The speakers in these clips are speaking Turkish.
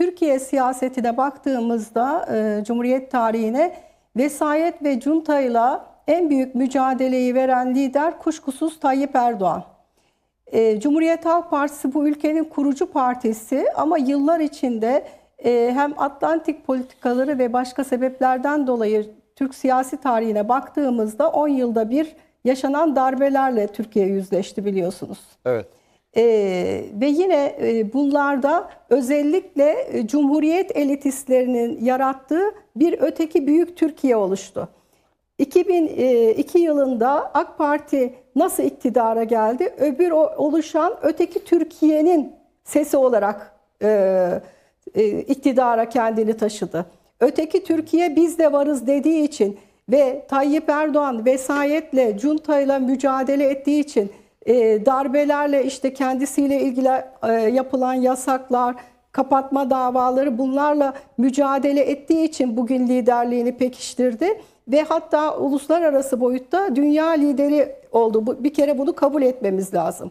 Türkiye siyasetine baktığımızda e, Cumhuriyet tarihine vesayet ve cuntayla en büyük mücadeleyi veren lider kuşkusuz Tayyip Erdoğan. E, Cumhuriyet Halk Partisi bu ülkenin kurucu partisi ama yıllar içinde e, hem Atlantik politikaları ve başka sebeplerden dolayı Türk siyasi tarihine baktığımızda 10 yılda bir yaşanan darbelerle Türkiye yüzleşti biliyorsunuz. Evet. Ee, ve yine e, bunlarda özellikle e, Cumhuriyet elitistlerinin yarattığı bir öteki büyük Türkiye oluştu. 2002 yılında AK Parti nasıl iktidara geldi? Öbür oluşan öteki Türkiye'nin sesi olarak e, e, iktidara kendini taşıdı. Öteki Türkiye biz de varız dediği için ve Tayyip Erdoğan vesayetle, cuntayla mücadele ettiği için e, darbelerle işte kendisiyle ilgili e, yapılan yasaklar, kapatma davaları bunlarla mücadele ettiği için bugün liderliğini pekiştirdi ve hatta uluslararası boyutta dünya lideri oldu. Bir kere bunu kabul etmemiz lazım.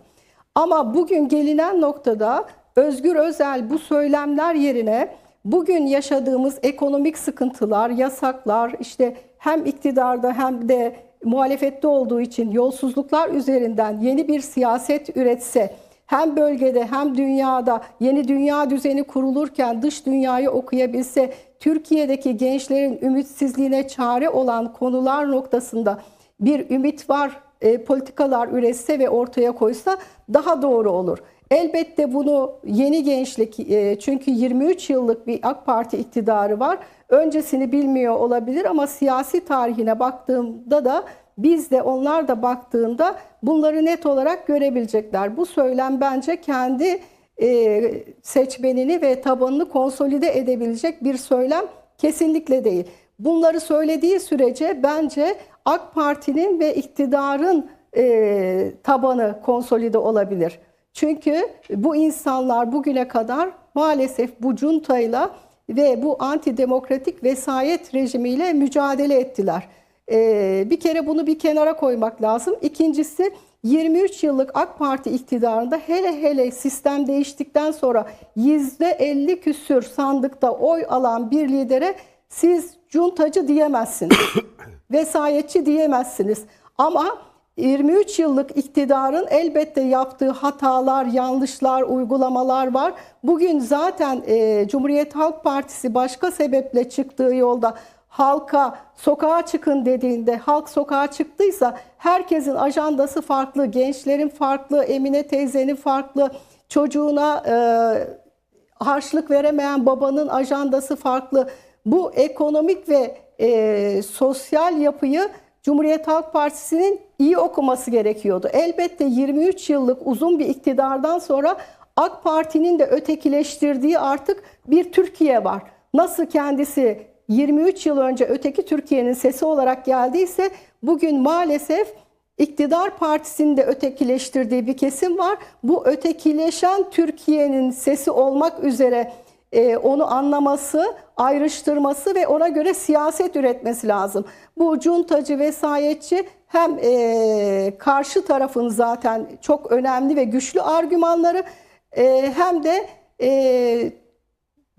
Ama bugün gelinen noktada Özgür Özel bu söylemler yerine bugün yaşadığımız ekonomik sıkıntılar, yasaklar, işte hem iktidarda hem de muhalefette olduğu için yolsuzluklar üzerinden yeni bir siyaset üretse, hem bölgede hem dünyada yeni dünya düzeni kurulurken dış dünyayı okuyabilse, Türkiye'deki gençlerin ümitsizliğine çare olan konular noktasında bir ümit var e, politikalar üretse ve ortaya koysa daha doğru olur. Elbette bunu yeni gençlik e, çünkü 23 yıllık bir AK Parti iktidarı var. Öncesini bilmiyor olabilir ama siyasi tarihine baktığımda da biz de onlar da baktığında bunları net olarak görebilecekler. Bu söylem bence kendi e, seçmenini ve tabanını konsolide edebilecek bir söylem kesinlikle değil. Bunları söylediği sürece bence AK Parti'nin ve iktidarın e, tabanı konsolide olabilir. Çünkü bu insanlar bugüne kadar maalesef bu cuntayla ve bu antidemokratik vesayet rejimiyle mücadele ettiler. Ee, bir kere bunu bir kenara koymak lazım. İkincisi 23 yıllık AK Parti iktidarında hele hele sistem değiştikten sonra %50 küsür sandıkta oy alan bir lidere siz cuntacı diyemezsiniz. vesayetçi diyemezsiniz. Ama 23 yıllık iktidarın elbette yaptığı hatalar, yanlışlar, uygulamalar var. Bugün zaten e, Cumhuriyet Halk Partisi başka sebeple çıktığı yolda halka sokağa çıkın dediğinde halk sokağa çıktıysa herkesin ajandası farklı, gençlerin farklı, Emine teyzenin farklı, çocuğuna e, harçlık veremeyen babanın ajandası farklı. Bu ekonomik ve e, sosyal yapıyı Cumhuriyet Halk Partisi'nin iyi okuması gerekiyordu. Elbette 23 yıllık uzun bir iktidardan sonra AK Parti'nin de ötekileştirdiği artık bir Türkiye var. Nasıl kendisi 23 yıl önce öteki Türkiye'nin sesi olarak geldiyse bugün maalesef İktidar partisinin de ötekileştirdiği bir kesim var. Bu ötekileşen Türkiye'nin sesi olmak üzere e, onu anlaması, ayrıştırması ve ona göre siyaset üretmesi lazım. Bu cuntacı, vesayetçi hem e, karşı tarafın zaten çok önemli ve güçlü argümanları e, hem de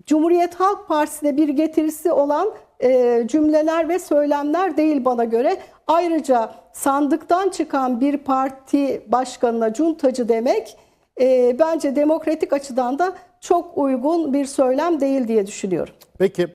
Cumhuriyet Halk Partisi'ne bir getirisi olan cümleler ve söylemler değil bana göre. Ayrıca sandıktan çıkan bir parti başkanına cuntacı demek e, bence demokratik açıdan da çok uygun bir söylem değil diye düşünüyorum. Peki